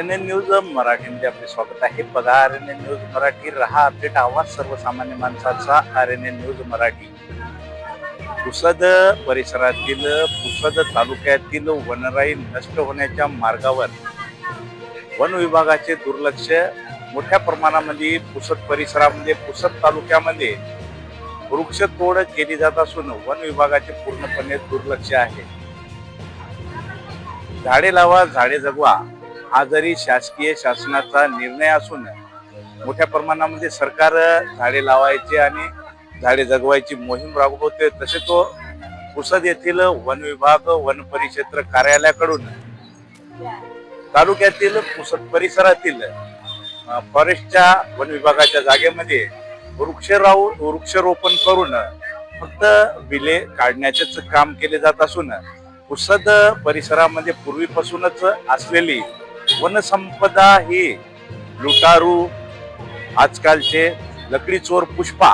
N N news मराठीमध्ये आपले स्वागत आहे. बघा R N N news Marathi. रहा अपडेट आवाज सर्वसामान्य माणसाचा. R N N news Marathi. Pusad परिसरातील पुसद तालुक्यातील वनराई नष्ट होण्याच्या मार्गावर वन विभागाचे दुर्लक्ष. मोठ्या प्रमाणामध्ये पुसद परिसरामध्ये पुसद तालुक्यामध्ये वृक्षतोड केली जात असून वन विभागाचे पूर्णपणे दुर्लक्ष आहे. झाडे लावा झाडे जगवा. हा जरी शासकीय शासनाचा निर्णय असून मोठ्या प्रमाणामध्ये सरकार झाडे लावायचे आणि झाडे जगवायची मोहीम राबवते तसे तो पुसद येथील वन विभाग वन परिक्षेत्र कार्यालयाकडून तालुक्यातील पुसद परिसरातील फॉरेस्टच्या वन विभागाच्या जागेमध्ये वृक्षराव वृक्षरोपण करून फक्त बिले काढण्याचेच काम केले जात असून पुसद परिसरामध्ये पूर्वीपासूनच असलेली वनसंपदा ही लुटारू आजकालचे लकडी चोर पुष्पा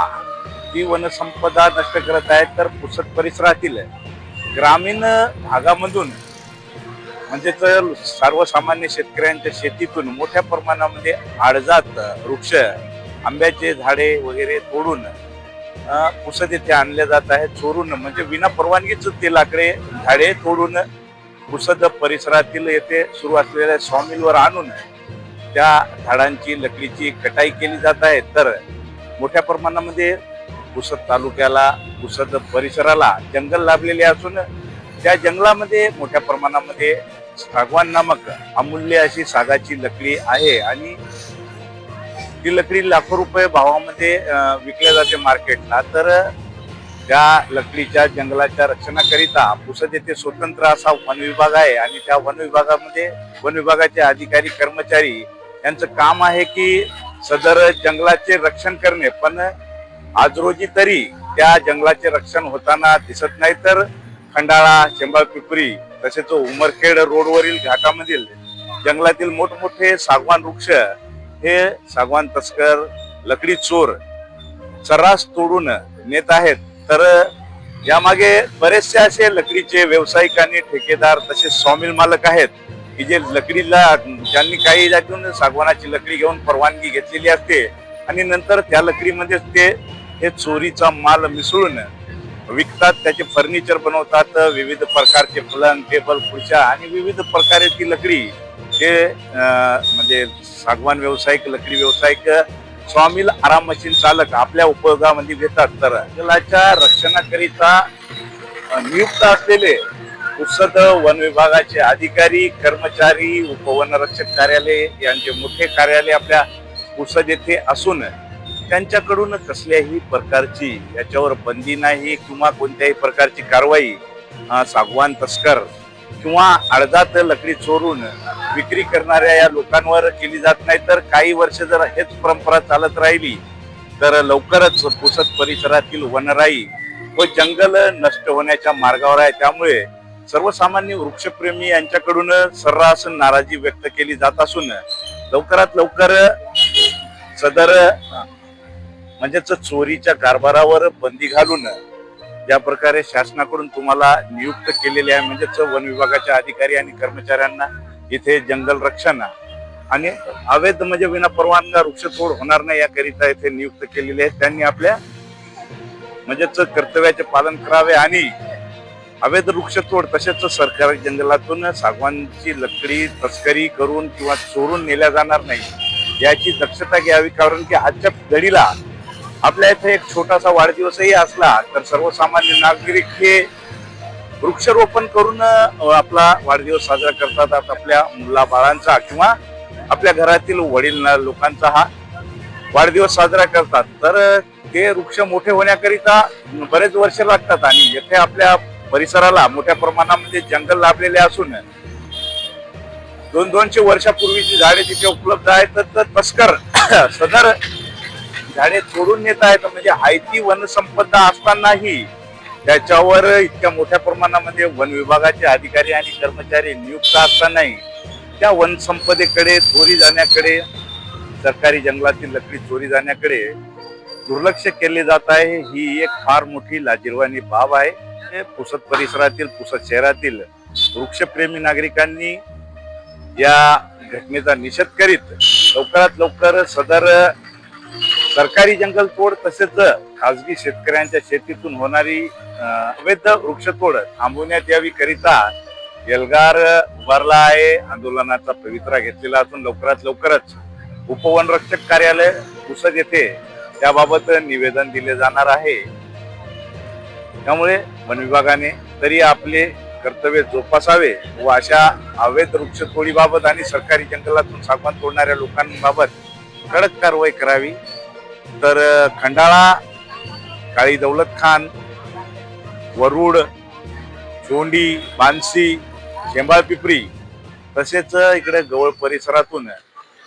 ती वनसंपदा नष्ट करत आहेत तर पुसद परिसरातील ग्रामीण भागामधून म्हणजेच सर्वसामान्य शेतकऱ्यांच्या शेतीतून मोठ्या प्रमाणामध्ये आडजात वृक्ष आंब्याचे झाडे वगैरे तोडून पुसत पुसद येथे आणले जात आहेत चोरून म्हणजे विना परवानगीच ते लाकडे झाडे तोडून पुसद परिसरातील येथे सुरू असलेल्या सॉमिलवर आणून त्या झाडांची लकडीची कटाई केली जात आहे. तर मोठ्या प्रमाणामध्ये पुसद तालुक्याला पुसद परिसराला जंगल लाभलेले असून त्या जंगलामध्ये मोठ्या प्रमाणामध्ये सागवान नामक अमूल्य अशी सागाची लकडी आहे आणि ती लकडी लाखो रुपये भावामध्ये विकल्या जाते मार्केटला तर त्या लकडीच्या जंगलाच्या रक्षणाकरिता पुसद येथे स्वतंत्र असा वन विभाग आहे आणि त्या वन विभागामध्ये वन विभागाचे अधिकारी कर्मचारी यांचं काम आहे की सदर जंगलाचे रक्षण करणे. पण आज रोजी तरी त्या जंगलाचे रक्षण होताना दिसत नाही तर खंडाळा शेंबाळ पिपरी तसेच उमरखेड रोडवरील घाटामधील जंगलातील मोठमोठे सागवान वृक्ष हे सागवान तस्कर लकडी चोर सर्रास तोडून नेत आहेत. तर यामागे बरेचसे असे लकडीचे व्यावसायिक आणि ठेकेदार तसेच सॉमिल मालक आहेत की जे लकडीला ज्यांनी काही जातून सागवानाची लकडी घेऊन परवानगी घेतलेली असते आणि नंतर त्या लकडीमध्येच ते हे चोरीचा माल मिसळून विकतात त्याचे फर्निचर बनवतात विविध प्रकारचे पलंग टेबल खुर्च्या आणि विविध प्रकारे ती लकडी हे म्हणजे सागवान व्यावसायिक लकडी व्यावसायिक स्वामील आराम मशीन चालक आपल्या उपयोगामध्ये घेतात तर जलाच्या रक्षणाकरिता नियुक्त असलेले उत्सद वन विभागाचे अधिकारी कर्मचारी उपवनरक्षक कार्यालय यांचे मोठे कार्यालय आपल्या पुसद येथे असून त्यांच्याकडून कसल्याही प्रकारची याच्यावर बंदी नाही किंवा कोणत्याही प्रकारची कारवाई सागवान तस्कर किंवा अर्धात लकडी चोरून विक्री करणाऱ्या या लोकांवर केली जात नाही तर काही वर्ष जर हेच परंपरा चालत राहिली तर लवकरच पुसद परिसरातील वनराई व जंगल नष्ट होण्याच्या मार्गावर आहे. त्यामुळे सर्वसामान्य वृक्षप्रेमी यांच्याकडून सर्रास नाराजी व्यक्त केली जात असून लवकरात लवकर सदर म्हणजेच चोरीच्या कारभारावर बंदी घालून ज्या प्रकारे शासनाकडून तुम्हाला नियुक्त केलेले आहे म्हणजेच वन विभागाच्या अधिकारी आणि कर्मचाऱ्यांना इथे जंगल रक्षण आणि अवैध म्हणजे विना परवानगा वृक्षतोड होणार नाही याकरिता इथे नियुक्त केलेले आहेत. त्यांनी आपल्या म्हणजेच कर्तव्याचे पालन करावे आणि अवैध वृक्षतोड तसेच सरकारी जंगलातून सागवानची लकडी तस्करी करून किंवा चोरून नेल्या जाणार नाही याची दक्षता घ्यावी. कारण की आजच्या घडीला आपल्या इथे एक छोटासा वाढदिवसही असला तर सर्वसामान्य नागरिक हे वृक्षारोपण करून आपला वाढदिवस साजरा करतात आपल्या मुला बाळांचा किंवा आपल्या घरातील वडील लोकांचा हा वाढदिवस साजरा करतात. तर ते वृक्ष मोठे होण्याकरिता बरेच वर्ष लागतात आणि येथे आपल्या परिसराला मोठ्या प्रमाणामध्ये जंगल लाभलेले असून दोन दोनशे वर्षापूर्वीची झाडे तिथे उपलब्ध आहेत तर तस्कर सदर झाडे तोडून नेत आहेत. म्हणजे हायती वनसंपदा असतानाही त्याच्यावर इतक्या मोठ्या प्रमाणामध्ये वन विभागाचे अधिकारी आणि कर्मचारी नियुक्त असतानाही त्या वनसंपदेकडे चोरी जाण्याकडे सरकारी जंगलातील लकडी चोरी जाण्याकडे दुर्लक्ष केले जात आहे. ही एक फार मोठी लाजीरवाणी बाब आहे. हे पुसद परिसरातील पुसद शहरातील वृक्षप्रेमी नागरिकांनी या घटनेचा निषेध करीत लवकरात लवकर सदर सरकारी जंगल तोड तसेच खासगी शेतकऱ्यांच्या शेतीतून होणारी अवैध वृक्षतोड थांबवण्यात यावी करिता एल्गार उभारला आहे. आंदोलनाचा पवित्रा घेतलेला असून लवकरात लवकरच उपवनरक्षक कार्यालय पुसद येथे त्याबाबत निवेदन दिले जाणार आहे. त्यामुळे वन विभागाने तरी आपले कर्तव्य जोपासावे व अशा अवैध वृक्षतोडीबाबत आणि सरकारी जंगलातून सागवान तोडणाऱ्या लोकांबाबत कडक कारवाई करावी. तर खंडाळा काळी दौलत खान वरुड चोंडी बानसी शेंबाळपिपरी तसेच इकडे गवळ परिसरातून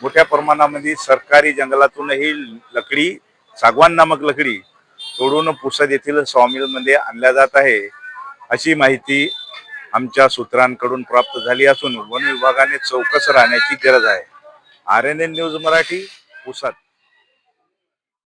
मोठ्या प्रमाणामध्ये सरकारी जंगलातूनही लकडी सागवान नामक लकडी तोडून पुसद येथील सॉमिलमध्ये आणल्या जात आहे. अशी माहिती आमच्या सूत्रांकडून प्राप्त झाली असून वन विभागाने चौकस राहण्याची गरज आहे. R N N news Marathi Pusad.